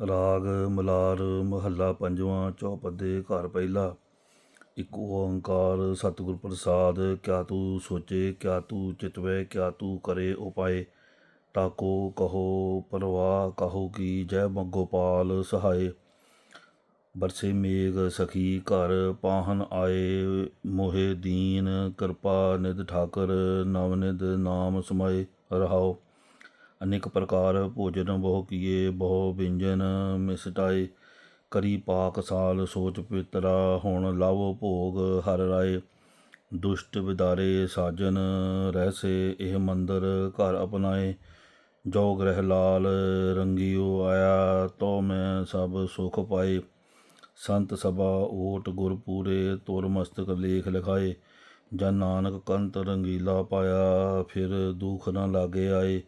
ਰਾਗ, ਮਲਾਰ, ਮਹੱਲਾ ਪੰਜਵਾਂ, ਚੌਪਦੇ ਘਰ ਪਹਿਲਾ। ਇੱਕ ਓੰਕਾਰ, ਸਤਿਗੁਰ ਪ੍ਰਸਾਦ, ਕਿਆ ਤੂੰ ਸੋਚੇ, ਕਿਆ ਤੂੰ ਚਿਤਵੇ, ਕਿਆ ਤੂੰ ਕਰੇ ਉਪਾਏ। ਤਾਕੋ ਕਹੋ, ਪਰਵਾਹ ਕਹੋ ਕੀ, ਜੈ ਗੋਪਾਲ ਸਹਾਏ। ਬਰਸੇ ਮੇਘ ਸਖੀ ਘਰ ਪਾਹਨ ਆਏ, ਮੋਹੇ ਦੀਨ ਕਿਰਪਾ ਨਿਧ ਠਾਕਰ, ਨਵ ਨਿਧ ਨਾਮ ਸਮਾਏ ਰਹਾਓ। ਅਨੇਕ ਪ੍ਰਕਾਰ ਭੋਜਨ, ਬਹੁ ਕੀਏ, ਬਹੁ ਵਿੰਜਨ ਮਿਸਟਾਏ ਕਰੀ ਪਾਕ ਸਾਲ ਸੋਚ ਪਿਤਰਾ, ਹੁਣ ਲਾਵੋ ਭੋਗ ਹਰ ਰਾਏ। ਦੁਸ਼ਟ ਵਿਦਾਰੇ ਸਾਜਨ, ਰਹਿਸੇ ਇਹ ਮੰਦਰ ਘਰ ਅਪਨਾਏ ਜੋ ਗ੍ਰਹਿ ਲਾਲ ਰੰਗਿਓ ਆਇਆ ਤੋ ਮੈਂ ਸਭ ਸੁਖ ਪਾਏ। ਸੰਤ ਸਭਾ ਓਟ ਗੁਰ ਪੂਰੇ, ਤੁਰ ਮਸਤਕ ਲੇਖ ਲਿਖਾਏ। ਜਨ ਨਾਨਕ ਕੰਤ ਰੰਗੀਲਾ ਪਾਇਆ, ਫਿਰ ਦੁਖ ਨਾ ਲਾਗੇ ਆਏ।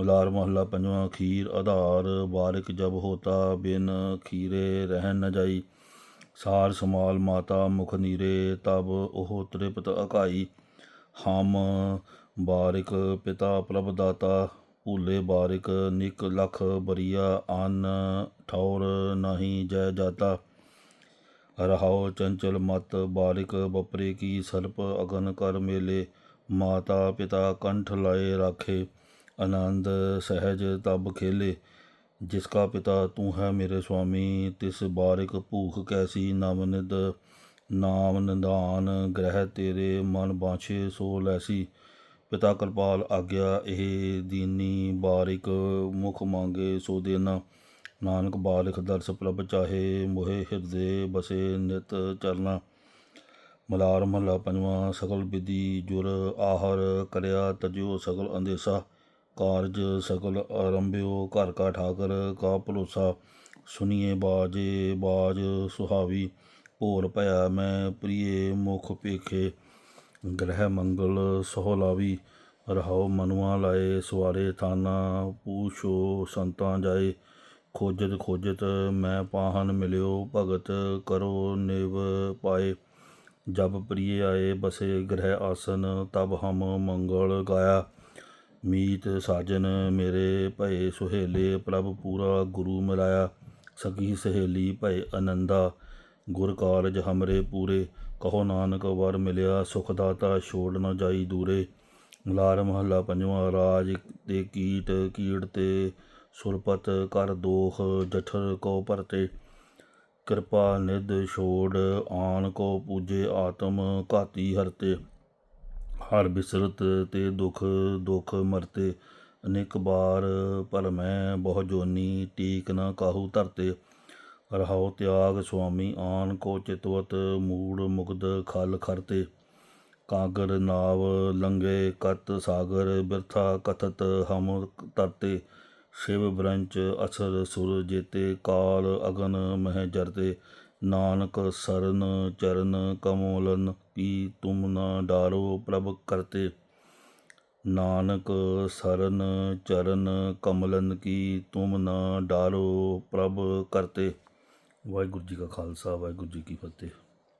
ਮਲਾਰ ਮਹੱਲਾ ਪੰਜਵਾਂ ਖੀਰ ਆਧਾਰ ਬਾਰਿਕ ਜਬ ਹੋਤਾ ਬਿਨ ਖੀਰੇ ਰਹਿਣ ਨ ਜਾਈ। ਸਾਰ ਸਮਾਲ ਮਾਤਾ ਮੁਖ ਨੀਰੇ, ਤਬ ਉਹ ਤ੍ਰਿਪਤ ਅਕਾਈ। ਹਮ ਬਾਰਿਕ ਪਿਤਾ ਪ੍ਰਭ ਦਾਤਾ, ਭੂਲੇ ਬਾਰਿਕ ਨਿਕ ਲਖ ਬਰੀਆ, ਅਨ ਠੌਰ ਨਹੀਂ ਜੈ ਜਾਤਾ। ਰਹਾਉ ਚੰਚਲ ਮਤ ਬਾਰਿਕ ਬਪਰੇ ਕੀ ਸਰਪ ਅਗਨ ਕਰ ਮੇਲੇ। ਮਾਤਾ ਪਿਤਾ ਕੰਠ ਲਾਏ ਰਾਖੇ। ਆਨੰਦ ਸਹਿਜ ਤਬ ਖੇਲੇ, ਜਿਸ ਕਾ ਪਿਤਾ ਤੂੰ ਹੈ ਮੇਰੇ ਸੁਆਮੀ, ਤਿਸ ਬਾਰਿਕ ਭੂਖ ਕੈਸੀ ਨਵ ਨਿਦ ਨਾਮ ਨਿਦਾਨ ਗ੍ਰਹਿ ਤੇਰੇ ਮਨ ਬਾਛੇ ਸੋ ਲੈਸੀ। ਪਿਤਾ ਕਿਰਪਾਲ ਆਗਿਆ, ਇਹ ਦੀਨੀ ਬਾਰਿਕ ਮੁਖ ਮੰਗੇ ਸੋ ਦੇਨਾ। ਨਾਨਕ ਬਾਰਿਕ ਦਰਸ ਪ੍ਰਭ ਚਾਹੇ, ਮੋਹਿ ਹਿਰਦੇ ਬਸੇ ਨਿਤ ਚਰਨਾ। ਮਲਾਰ ਮਹਲਾ ਪੰਜਵਾਂ, ਸਗਲ ਵਿਧੀ ਜੁਰ ਆਹਰ ਕਰਿਆ ਤਜਿਓ ਸਗਲ ਅੰਦੇਸਾ। ਕਾਰਜ ਸਗਲ ਆਰੰਭਿਓ, ਘਰ ਕਾ ਠਾਕਰ, ਕਾ ਭਲੋਸਾ ਸੁਨੀਏ ਬਾਜੇ, ਬਾਜ ਸੁਹਾਵੀ। ਭੋਰ ਭਇਆ ਮੈਂ ਪ੍ਰੀਏ ਮੁਖ ਭੇਖੇ। ਗ੍ਰਹਿ ਮੰਗਲ ਸੋਹਲਾਵੀ ਰਹਾਉ ਮਨੁਆ ਲਾਏ ਸਵਾਰੇ ਥਾਨਾ, ਪੂਛੋ ਸੰਤਾਂ ਜਾਏ। ਖੋਜਤ ਖੋਜਤ ਮੈਂ ਪਾਹਨ ਮਿਲਿਓ, ਭਗਤ ਕਰੋ ਨਿਵ ਪਾਏ। ਜਬ ਪ੍ਰੀਏ ਆਏ ਬਸੇ ਗ੍ਰਹਿ ਆਸਨ, ਤਬ ਹਮ ਮੰਗਲ ਗਾਇਆ। ਮੀਤ ਸਾਜਨ ਮੇਰੇ ਭਏ ਸੁਹੇਲੇ, ਪ੍ਰਭ ਪੂਰਾ ਗੁਰੂ ਮਿਲਾਇਆ। ਸਗੀ ਸਹੇਲੀ ਭਏ ਅਨੰਦਾ, ਗੁਰ ਕਾਰਜ ਹਮਰੇ ਪੂਰੇ। ਕਹੋ ਨਾਨਕ ਵਰ ਮਿਲਿਆ, ਸੁਖ ਦਾਤਾ ਛੋੜ ਨ ਜਾਈ ਦੂਰੇ। ਮਲਾਰ ਮਹੱਲਾ ਪੰਜਵਾਂ ਰਾਜ ਤੇ ਕੀਟ, ਕੀੜ ਤੇ ਸੁਰਪਤ ਕਰ ਦੋਖ, ਜਠਰ ਕੋ ਪਰਤੇ ਕਿਰਪਾ ਨਿਧ ਛੋੜ, ਆਣ ਕੋ ਪੂਜੇ ਆਤਮ ਘਾਤੀ ਹਰਤੇ। ਹਰ ਬਿਸਰਤ ਤੇ ਦੁਖ ਦੁਖ ਮਰਤੇ, ਅਨੇਕ ਬਾਰ ਭਰਮੈ ਬਹੁ ਜੋਨੀ, ਟੀਕ ਨਾ ਕਾਹੂ ਧਰਤੇ। ਰਹਾਉ ਤਿਆਗ ਸੁਆਮੀ, ਆਨ ਕੋ ਚਿਤਵਤ ਮੂੜ ਮੁਗਦ ਖਲ ਖਰਤੇ। ਕਾਗਰ ਨਾਵ ਲੰਗੇ ਕਤ ਸਾਗਰ, ਬਿਰਥਾ ਕਥਤ ਹਮ ਤਰਤੇ। ਸ਼ਿਵ ਬ੍ਰੰਚ ਅਸਰ ਸੁਰ ਜੇਤੇ, ਕਾਲ ਅਗਨ ਮਹਿ ਜਰਤੇ। ਨਾਨਕ ਸਰਨ ਚਰਨ ਕਮੋਲਨ ਕੀ ਤੁਮ ਨਾ ਡਾਰੋ ਪ੍ਰਭ ਕਰਤੇ। ਨਾਨਕ ਸਰਨ ਚਰਨ ਕਮਲਨ ਕੀ ਤੁਮ ਨਾ ਡਾਰੋ ਪ੍ਰਭ ਕਰਤੇ। ਵਾਹਿਗੁਰੂ ਜੀ ਕਾ ਖਾਲਸਾ, ਵਾਹਿਗੁਰੂ ਜੀ ਕੀ ਫਤਿਹ।